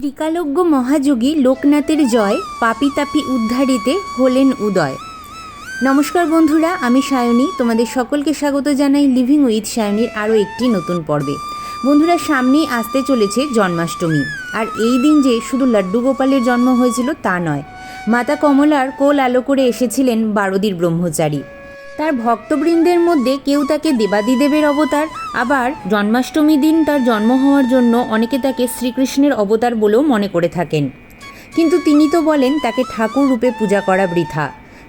ত্রিকালজ্ঞ মহাযোগী লোকনাথের জয় পাপি তাপি উদ্ধারিতে হলেন উদয়। নমস্কার বন্ধুরা, আমি সায়নী। তোমাদের সকলকে স্বাগত জানাই লিভিং উইথ সায়নীর আরও একটি নতুন পর্বে। বন্ধুরা, সামনেই আসতে চলেছে জন্মাষ্টমী। আর এই দিন যে শুধু লাড্ডু গোপালের জন্ম হয়েছিল তা নয়। মাতা কমলার কোল আলো করে এসেছিলেন বারদির ব্রহ্মচারী। তার ভক্তবৃন্দের মধ্যে কেউ তাকে দেবাদিদেবের অবতার, আবার জন্মাষ্টমী দিন তার জন্ম হওয়ার জন্য অনেকে তাকে শ্রীকৃষ্ণের অবতার বলেও মনে করে থাকেন। কিন্তু তিনি তো বলেন তাকে ঠাকুর রূপে পূজা করা বৃথা।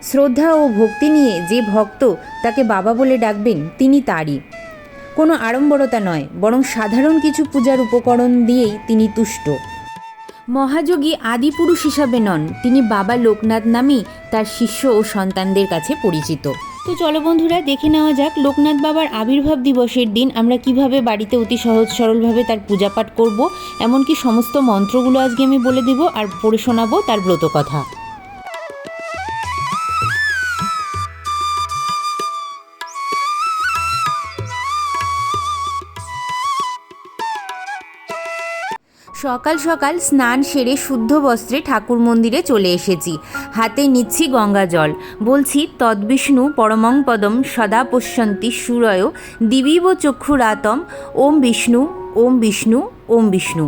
শ্রদ্ধা ও ভক্তি নিয়ে যে ভক্ত তাকে বাবা বলে ডাকবেন, তিনি তারই। কোনো আড়ম্বরতা নয়, বরং সাধারণ কিছু পূজার উপকরণ দিয়েই তিনি তুষ্ট। মহাযোগী আদিপুরুষ হিসাবে নন, তিনি বাবা লোকনাথ নামেই তার শিষ্য ও সন্তানদের কাছে পরিচিত। তো চলো বন্ধুরা, দেখে নেওয়া যাক লোকনাথ বাবার আবির্ভাব দিবসের দিন আমরা কীভাবে বাড়িতে অতি সহজ সরলভাবে তার পূজাপাঠ করব, এমনকি সমস্ত মন্ত্রগুলো আজকে আমি বলে দেব আর পড়ে শোনাবো তার ব্রত সকাল সকাল স্নান সেরে শুদ্ধ বস্ত্রে ঠাকুর মন্দিরে চলে এসেছি। হাতে নিচ্ছি গঙ্গা জল। বলছি, তদ্বিষ্ণু পরমং পদম সদা পশ্যন্তি সুরয় দিবীব চক্ষুরাতম, ওম বিষ্ণু ওম বিষ্ণু ওম বিষ্ণু।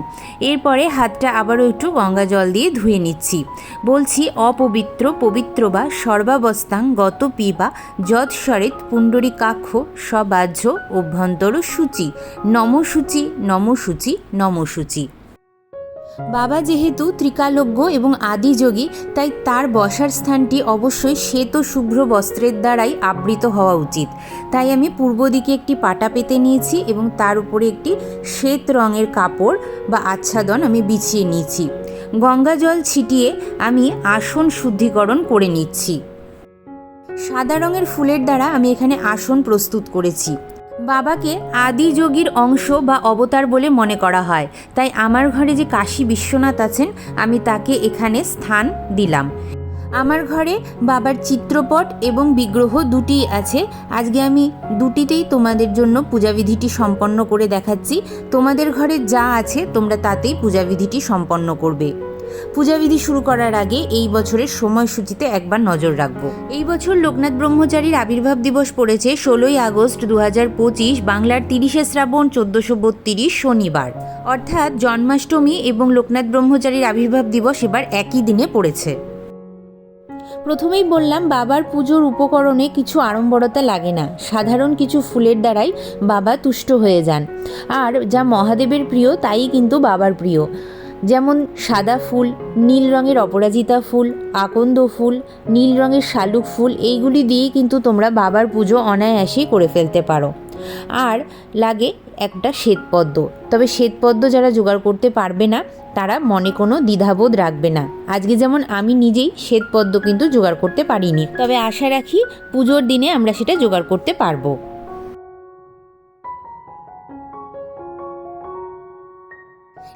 এরপরে হাতটা আবারও একটু গঙ্গা জল দিয়ে ধুয়ে নিচ্ছি। বলছি, অপবিত্র, পবিত্র বা সর্বাবস্থাং গত পিবা, যৎ সরেত পুণ্ডরীকাক্ষ সবাহ্য অভ্যন্তর সূচি নমসূচি নমসূচি নমসূচি। বাবা যেহেতু ত্রিকালজ্ঞ এবং আদিযোগী তাই তার বসার স্থানটি অবশ্যই শ্বেত শুভ্র বস্ত্রের দ্বারাই আবৃত হওয়া উচিত। তাই আমি পূর্ব দিকে একটি পাটা পেতে নিয়েছি এবং তার উপরে একটি শ্বেত রঙের কাপড় বা আচ্ছাদন আমি বিছিয়ে নিয়েছি। গঙ্গা জল ছিটিয়ে আমি আসন শুদ্ধিকরণ করে নিচ্ছি। সাদা রঙের ফুলের দ্বারা আমি এখানে আসন প্রস্তুত করেছি। বাবাকে আদি যোগীর অংশ বা অবতার বলে মনে করা হয়। তাই আমার ঘরে যে কাশী বিশ্বনাথ আছেন, আমি তাকে এখানে স্থান দিলাম। আমার ঘরে বাবার চিত্রপট এবং বিগ্রহ দুটি আছে। আজকে আমি দুটিতেই তোমাদের জন্য পূজাবিধিটি সম্পন্ন করে দেখাচ্ছি। তোমাদের ঘরে যা আছে, তোমরা তাতেই পূজাবিধিটি সম্পন্ন করবে। পূজাবিধি শুরু করার আগে এই বছরের সময়সূচিতে একবার নজর রাখব। এই বছর লোকনাথ ব্রহ্মচারীর আবির্ভাব দিবস পড়েছে ষোলোই আগস্ট দু হাজার পঁচিশ বাংলার তিরিশে শ্রাবণ চোদ্দশো বত্রিশ শনিবার। অর্থাৎ জন্মাষ্টমী এবং লোকনাথ ব্রহ্মচারীর আবির্ভাব দিবস এবার একই দিনে পড়েছে। প্রথমেই বললাম, বাবার পুজোর উপকরণে কিছু আড়ম্বরতা লাগে না। সাধারণ কিছু ফুলের দ্বারাই বাবা তুষ্ট হয়ে যান। আর যা মহাদেবের প্রিয়, তাই কিন্তু বাবার প্রিয়। যেমন সাদা ফুল, নীল রঙের অপরাজিতা ফুল, আকন্দ ফুল, নীল রঙের শালুক ফুল, এইগুলি দিয়েই কিন্তু তোমরা বাবার পুজো অনায়াসেই করে ফেলতে পারো। আর লাগে একটা শ্বেতপদ্ম। তবে শ্বেতপদ্ম যারা জোগাড় করতে পারবে না, তারা মনে কোনো দ্বিধাবোধ রাখবে না। আজকে যেমন আমি নিজেই শ্বেতপদ্ম কিন্তু জোগাড় করতে পারিনি। তবে আশা রাখি পুজোর দিনে আমরা সেটা জোগাড় করতে পারব।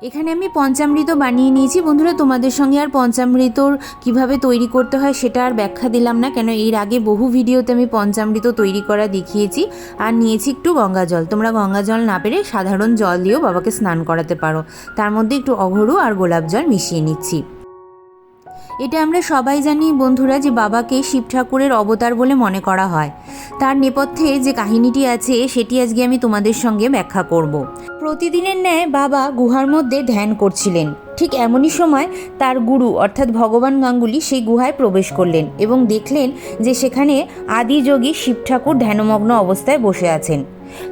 এখানে আমি পঞ্চামৃত বানিয়ে নিয়েছি। বন্ধুরা, তোমাদের সঙ্গে আর পঞ্চামৃতর কীভাবে তৈরি করতে হয় সেটা আর ব্যাখ্যা দিলাম না, কেন এর আগে বহু ভিডিওতে আমি পঞ্চামৃত তৈরি করা দেখিয়েছি আর নিয়েছি একটু গঙ্গা জল। তোমরা গঙ্গা জল না পেরে সাধারণ জল দিয়েও বাবাকে স্নান করাতে পারো। তার মধ্যে একটু অঘরু আর গোলাপ জল মিশিয়ে নিচ্ছি। এটা আমরা সবাই জানি বন্ধুরা যে বাবাকে শিব ঠাকুরের অবতার বলে মনে করা হয়। তার নেপথ্যে যে কাহিনীটি আছে, সেটি আজকে আমি তোমাদের সঙ্গে ব্যাখ্যা করব। প্রতিদিনের ন্যায় বাবা গুহার মধ্যে ধ্যান করছিলেন। ঠিক এমনই সময় তার গুরু, অর্থাৎ ভগবান গাঙ্গুলি, সেই গুহায় প্রবেশ করলেন এবং দেখলেন যে সেখানে আদিযোগী শিব ঠাকুর ধ্যানমগ্ন অবস্থায় বসে আছেন।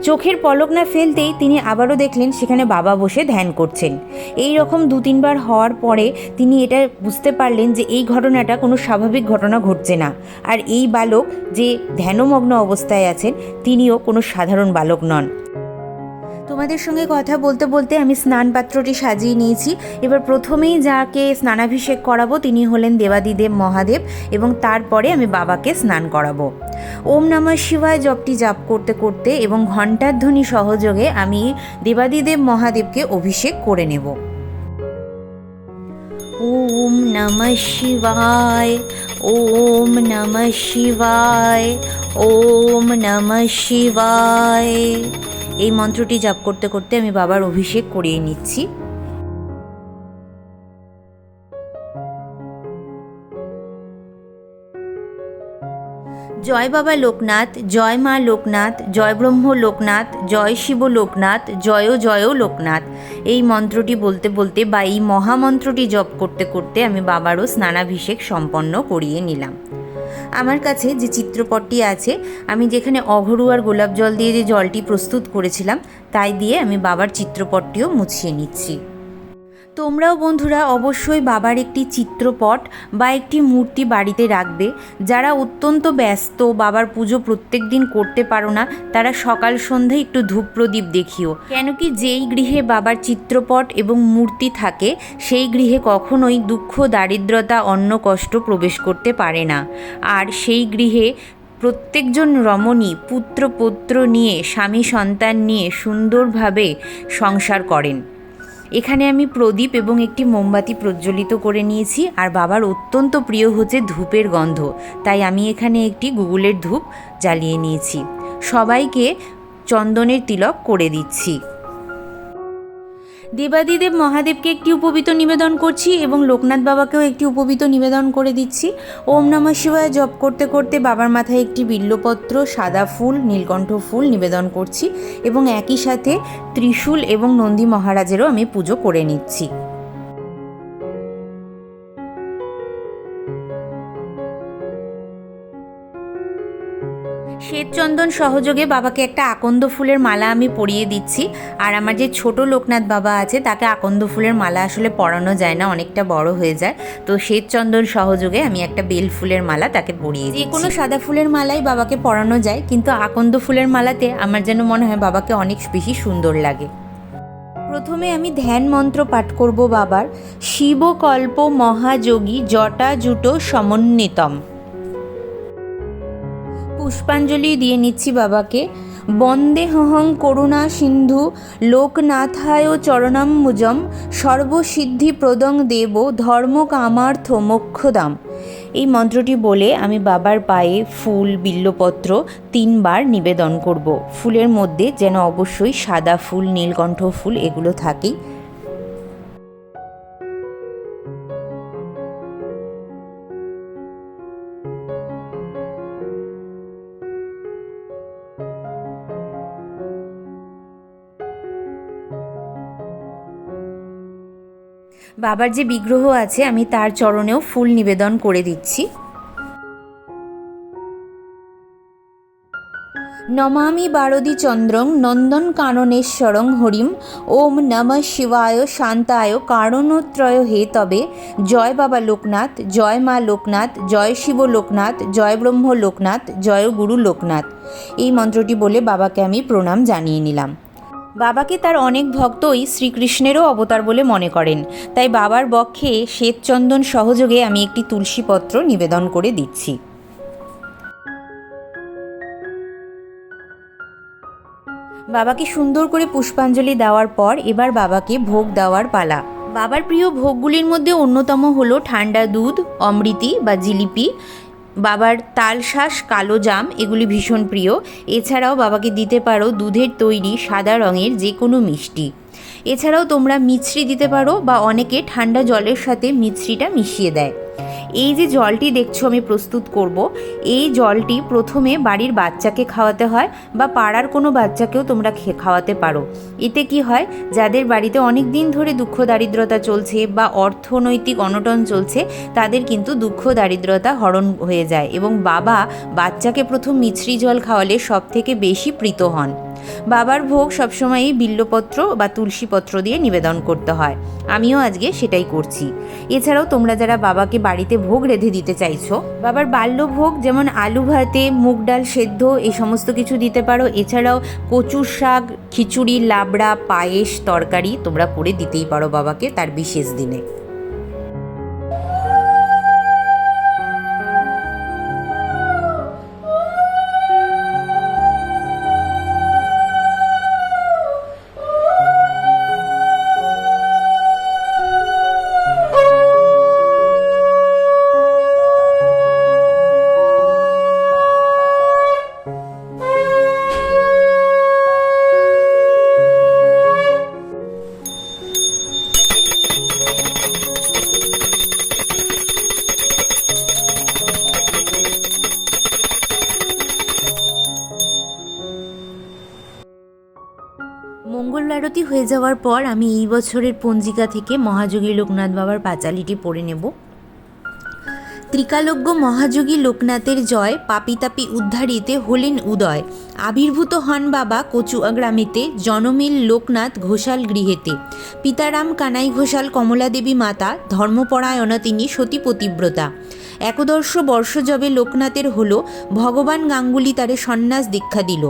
চোখের পলক না ফেলতেই তিনি আবারও দেখলেন সেখানে বাবা বসে ধ্যান করছেন। এই রকম দু তিনবার হওয়ার পরে তিনি এটা বুঝতে পারলেন যে এই ঘটনাটা কোনো স্বাভাবিক ঘটনা ঘটছে না। আর এই বালক যে ধ্যানমগ্ন অবস্থায় আছেন, তিনিও কোনো সাধারণ বালক নন। তোমাদের সঙ্গে কথা বলতে বলতে আমি স্নান পাত্রটি সাজিয়ে নিয়েছি। এবার প্রথমেই যাকে স্নানাভিষেক করাবো তিনি হলেন দেবাদিদেব মহাদেব এবং তারপরে আমি বাবাকে স্নান করাবো। ওম নমঃ শিবায় জপটি জাপ করতে করতে এবং ঘণ্টার ধ্বনি সহযোগে আমি দেবাদিদেব মহাদেবকে অভিষেক করে নেব। ওম নমঃ শিবায়, ওম নমঃ শিবায়, ওম নমঃ শিবায়। এই মন্ত্রটি জাপ করতে করতে আমি বাবার অভিষেক করিয়ে নিচ্ছি। জয় বাবা লোকনাথ, জয় মা লোকনাথ, জয় ব্রহ্ম লোকনাথ, জয় শিব লোকনাথ, জয় জয় লোকনাথ। এই মন্ত্রটি বলতে বলতে বা এই মহামন্ত্রটি জপ করতে করতে আমি বাবারও স্নানাভিষেক সম্পন্ন করিয়ে নিলাম। আমার কাছে যে চিত্রপটটি আছে, আমি যেখানে অঘরু আর গোলাপ জল দিয়ে যে জলটি প্রস্তুত করেছিলাম, তাই দিয়ে আমি বাবার চিত্রপটটিও মুছিয়ে নিচ্ছি। তোমরাও বন্ধুরা অবশ্যই বাবার একটি চিত্রপট বা একটি মূর্তি বাড়িতে রাখবে। যারা অত্যন্ত ব্যস্ত, বাবার পুজো প্রত্যেক দিন করতে পারো না, তারা সকাল সন্ধ্যায় একটু ধূপ প্রদীপ দেখিও। কেন কি যেই গৃহে বাবার চিত্রপট এবং মূর্তি থাকে, সেই গৃহে কখনোই দুঃখ, দারিদ্রতা, অন্ন কষ্ট প্রবেশ করতে পারে না। আর সেই গৃহে প্রত্যেকজন রমণী পুত্র পুত্র নিয়ে স্বামী সন্তান নিয়ে সুন্দরভাবে সংসার করেন। এখানে আমি প্রদীপ এবং একটি মোমবাতি প্রজ্বলিত করে নিয়েছি, আর বাবার অত্যন্ত প্রিয় হচ্ছে ধূপের গন্ধ। তাই আমি এখানে একটি গুগলের ধূপ জ্বালিয়ে নিয়েছি। সবাইকে চন্দনের তিলক করে দিচ্ছি। দেবাদিদেব মহাদেবকে একটি উপবিত নিবেদন করছি এবং লোকনাথ বাবাকেও একটি উপবিত নিবেদন করে দিচ্ছি। ওম নম শিবায় জপ করতে করতে বাবার মাথায় একটি বিল্লপত্র, সাদা ফুল, নীলকণ্ঠ ফুল নিবেদন করছি এবং একই সাথে ত্রিশূল এবং নন্দী মহারাজেরও আমি পুজো করে নিচ্ছি। শ্বেতচন্দন সহযোগে বাবাকে একটা আকন্দ ফুলের মালা আমি পরিয়ে দিচ্ছি। আর আমার যে ছোট লোকনাথ বাবা আছে, তাকে আকন্দ ফুলের মালা আসলে পরানো যায় না, অনেকটা বড় হয়ে যায়। তো শ্বেতচন্দন সহযোগে আমি একটা বেল ফুলের মালা তাকে পরিয়ে দিই কোনো সাদা ফুলের মালাই বাবাকে পরানো যায়, কিন্তু আকন্দ ফুলের মালাতে আমার যেন মনে হয় বাবাকে অনেক বেশি সুন্দর লাগে। প্রথমে আমি ধ্যান মন্ত্র পাঠ করব বাবার। শিবকল্প মহাযোগী জটা জুটো সমন্বিতম। পুষ্পাঞ্জলি দিয়ে নিচ্ছি বাবাকে। বন্দে হহং করুণা সিন্ধু লোকনাথায় চরণাম্বুজম সর্বসিদ্ধি প্রদং দেব ধর্ম কামার্থ মোক্ষদাম। এই মন্ত্রটি বলে আমি বাবার পায়ে ফুল, বিল্লপত্র তিনবার নিবেদন করব। ফুলের মধ্যে যেন অবশ্যই সাদা ফুল, নীলকণ্ঠ ফুল এগুলো থাকেই। বাবার যে বিগ্রহ আছে, আমি তার চরণেও ফুল নিবেদন করে দিচ্ছি। নমামি বারদি চন্দ্রং নন্দন কাননেশ্বরং হরিম, ওম নম শিবায় শান্তায় কারণত্রয় হে তবে। জয় বাবা লোকনাথ, জয় মা লোকনাথ, জয় শিব লোকনাথ, জয় ব্রহ্ম লোকনাথ, জয় গুরু লোকনাথ। এই মন্ত্রটি বলে বাবাকে আমি প্রণাম জানিয়ে নিলাম। বাবাকে তার অনেক ভক্তই শ্রীকৃষ্ণেরও অবতার বলে মনে করেন। তাই বাবার বক্ষে শ্বেতচন্দন সহযোগে আমি একটি তুলসীপত্র নিবেদন করে দিচ্ছি। বাবাকে সুন্দর করে পুষ্পাঞ্জলি দেওয়ার পর এবার বাবাকে ভোগ দেওয়ার পালা। বাবার প্রিয় ভোগগুলির মধ্যে অন্যতম হলো ঠান্ডা দুধ, অমৃতি বা জিলিপি বাবার তালশাঁস কালো জাম, এগুলি ভীষণ প্রিয়। এছাড়াও বাবাকে দিতে পারো দুধের তৈরি সাদা রঙের যে কোনো মিষ্টি। এছাড়াও তোমরা মিছরি দিতে পারো বা অনেকে ঠান্ডা জলের সাথে মিছরিটা মিশিয়ে দেয়। এই যে জলটি দেখছ আমি প্রস্তুত করব, এই জলটি প্রথমে বাড়ির বাচ্চাকে খাওয়াতে হয় বা পাড়ার কোনো বাচ্চাকেও তোমরা খাওয়াতে পারো। এতে কি হয়, যাদের বাড়িতে অনেক দিন ধরে দুঃখ দারিদ্রতা চলছে বা অর্থনৈতিক অনটন চলছে, তাদের কিন্তু দুঃখ দারিদ্রতা হরণ হয়ে যায় এবং বাবা বাচ্চাকে প্রথম মিছরি জল খাওয়ালে সব থেকে বেশি প্রীত হন। বাবার ভোগ সবসময়ই বিল্লপত্র বা তুলসীপত্র দিয়ে নিবেদন করতে হয়। আমিও আজকে সেটাই করছি। এছাড়াও তোমরা যারা বাবাকে বাড়িতে ভোগ রেঁধে দিতে চাইছো, বাবার বাল্য ভোগ যেমন আলু ভাতে, মুগ ডাল সেদ্ধ, এই সমস্ত কিছু দিতে পারো। এছাড়াও কচুর শাক, খিচুড়ি, লাবড়া, পায়েস, তরকারি তোমরা করে দিতেই পারো বাবাকে তার বিশেষ দিনে। মঙ্গল আরতি হয়ে যাওয়ার পর আমি এই বছরের পঞ্জিকা থেকে মহাযোগী লোকনাথ বাবার পাঁচালিটি পড়ে নেব। ত্রিকালজ্ঞ মহাযোগী লোকনাথের জয় পাপিতাপি উদ্ধারিতে হলেন উদয়। আবির্ভূত হন বাবা কচুয়া গ্রামেতে, জনমিল লোকনাথ ঘোষাল গৃহেতে। পিতারাম কানাই ঘোষাল কমলাদেবী মাতা, ধর্মপরায়ণা তিনি সতী পতিব্রতা। একদর্শ বর্ষ যবে লোকনাথের হল, ভগবান গাঙ্গুলি তারে সন্ন্যাস দীক্ষা দিল।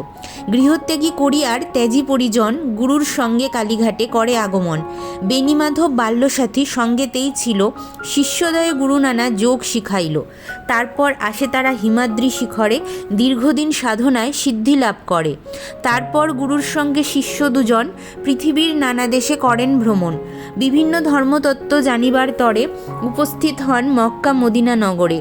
গৃহত্যাগী করিয়ার ত্যাজি পরিজন গুরুর সঙ্গে কালীঘাটে করে আগমন। বেণীমাধব বাল্যসাথী সঙ্গেতেই ছিল শিষ্যদয়ে গুরু নানা যোগ শিখাইল তারপর আসে তারা হিমাদ্রি শিখরে দীর্ঘদিন সাধনায় সিদ্ধি লাভ করে। তারপর গুরুর সঙ্গে শিষ্য দুজন পৃথিবীর নানা দেশে করেন ভ্রমণ। বিভিন্ন ধর্মতত্ত্ব জানিবার তরে উপস্থিত হন মক্কা মদিনা নগরে।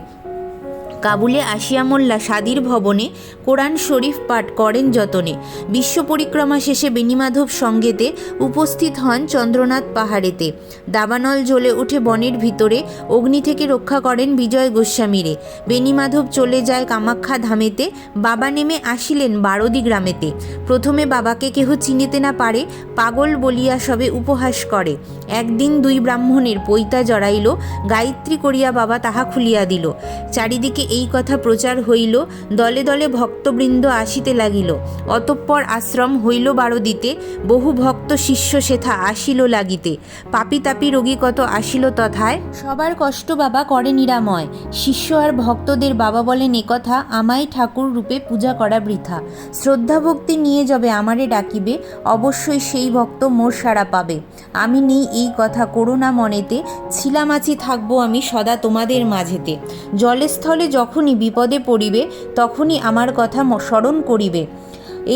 কাবুলে আসিয়া মোল্লা সাদির ভবনে কোরআন শরীফ পাঠ করেন যতনে। বিশ্ব পরিক্রমা শেষে বেণীমাধব সঙ্গেতে উপস্থিত হন চন্দ্রনাথ পাহাড়েতে। দাবানল জ্বলে উঠে বনের ভিতরে অগ্নি থেকে রক্ষা করেন বিজয় গোস্বামীরে। বেণীমাধব চলে যায় কামাখ্যা ধামেতে, বাবা নেমে আসিলেন বারদি গ্রামেতে। প্রথমে বাবাকে কেহ চিনিতে না পারে, পাগল বলিয়া সবে উপহাস করে। একদিন দুই ব্রাহ্মণের পৈতা জড়াইল, গায়ত্রী করিয়া বাবা তাহা খুলিয়া দিল। চারিদিকে এই কথা প্রচার হইল, দলে দলে ভক্তবৃন্দ আসিতে লাগিল। অতঃপর আশ্রম হইল বারদিতে, বহু ভক্ত শিষ্য সেথা আসিল লাগিতে। পাপি তাপি রোগী কত আসিল তথায়? সবার কষ্ট বাবা করে নিরাময়। শিষ্য আর ভক্তদের বাবা বলেন একথা আমায় ঠাকুর রূপে পূজা করা বৃথা। শ্রদ্ধা ভক্তি নিয়ে যবে আমারে ডাকিবে, অবশ্যই সেই ভক্ত মোর সাড়া পাবে। আমি নেই এই কথা করোনা মনেতে। ছিলামাছি থাকব আমি সদা তোমাদের মাঝেতে। জলস্থলে যখনই বিপদে পড়িবে, তখনই আমার কথা স্মরণ করিবে।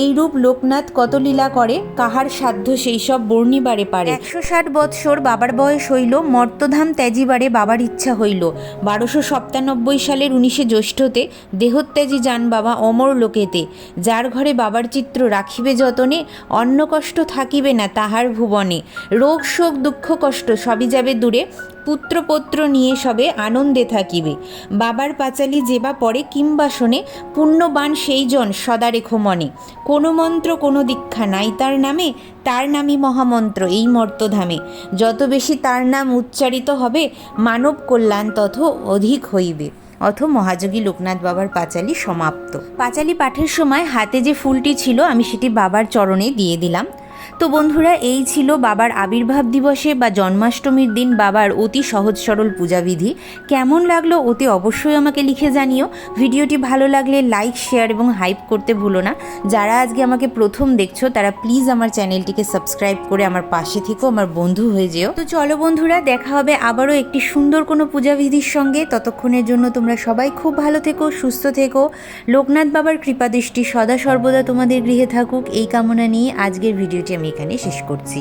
এইরূপ লোকনাথ কত লীলা করে, কাহার সাধ্য সেই সব বর্ণিবারে পারে। একশো ষাট বৎসর বাবার বয়স হইল, মর্তধাম ত্যাজিবারে বাবার ইচ্ছা হইল। বারোশো সপ্তানব্বই সালের উনিশে জ্যৈষ্ঠতে দেহত্যাজি যান বাবা অমর লোকেতে। যার ঘরে বাবার চিত্র রাখিবে যতনে অন্ন কষ্ট থাকিবে না তাহার ভুবনে। রোগ শোক দুঃখ কষ্ট সবই যাবে দূরে পুত্রপত্র নিয়ে সবে আনন্দে থাকিবে। বাবার পাঁচালি যেবা পড়ে কিংবা শোনে, পুণ্যবান সেই জন সদা রেখো মনে। কোনো মন্ত্র, কোনো দীক্ষা নাই তার নামে, তার নামই মহামন্ত্র এই মর্তধামে। যত বেশি তার নাম উচ্চারিত হবে, মানব কল্যাণ তত অধিক হইবে। অথ মহাযোগী লোকনাথ বাবার পাঁচালি সমাপ্ত। পাঁচালি পাঠের সময় হাতে যে ফুলটি ছিল, আমি সেটি বাবার চরণে দিয়ে দিলাম। তো বন্ধুরা, এই ছিল বাবার আবির্ভাব দিবসে বা জন্মাষ্টমীর দিন বাবার অতি সহজ সরল পূজাবিধি। কেমন লাগল অতি অবশ্যই আমাকে লিখে জানিও। ভিডিওটি ভালো লাগলে লাইক, শেয়ার এবং হাইপ করতে ভুলো না। যারা আজকে আমাকে প্রথম দেখছ, তারা প্লিজ আমার চ্যানেলটিকে সাবস্ক্রাইব করে আমার পাশে থেকো, আমার বন্ধু হয়ে যেও। তো চলো বন্ধুরা, দেখা হবে আবারও একটি সুন্দর কোনো পূজাবিধির সঙ্গে। ততক্ষণের জন্য তোমরা সবাই খুব ভালো থেকো, সুস্থ থেকো। লোকনাথ বাবার কৃপাদৃষ্টি সদা সর্বদা তোমাদের গৃহে থাকুক। এই কামনা নিয়ে আজকের ভিডিওটি আমি এখানে শেষ করছি।